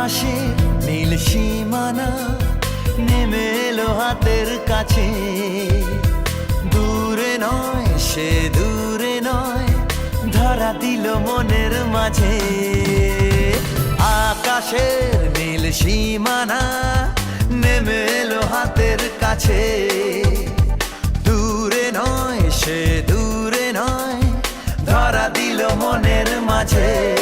আকাশে নীল সীমানা নেমে এলো হাতের কাছে। দূরে নয়, সে দূরে নয়, ধরা দিল মনের মাঝে। আকাশের নীল সীমানা নেমে এলো হাতের কাছে। দূরে নয়, সে দূরে নয়, ধরা দিল মনের মাঝে।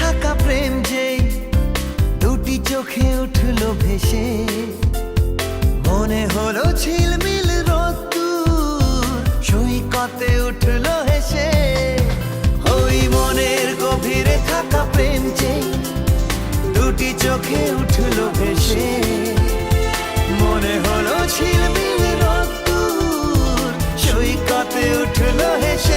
থাকা প্রেম যে দুটি চোখে উঠল ভেসে। মনে হলো ঝিলমিল রোদ্দুর, সৈকতে উঠল হেসে। ওই মনের গভীরে থাকা প্রেম যে দুটি চোখে উঠল ভেসে। মনে হলো ঝিলমিল রোদ্দুর, সৈকতে উঠল হেসে।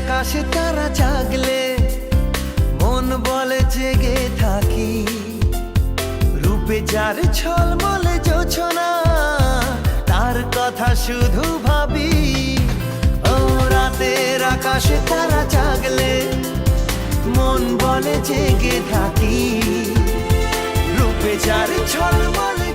আকাশে তারা জাগলে, মন বলে জেগে থাকি। রূপে যার ছলমলে যোছনা, তার কথা শুধু ভাবি। ও রাতের আকাশে তারা জাগলে, মন বলে জেগে থাকি। রূপে যার ছলমলে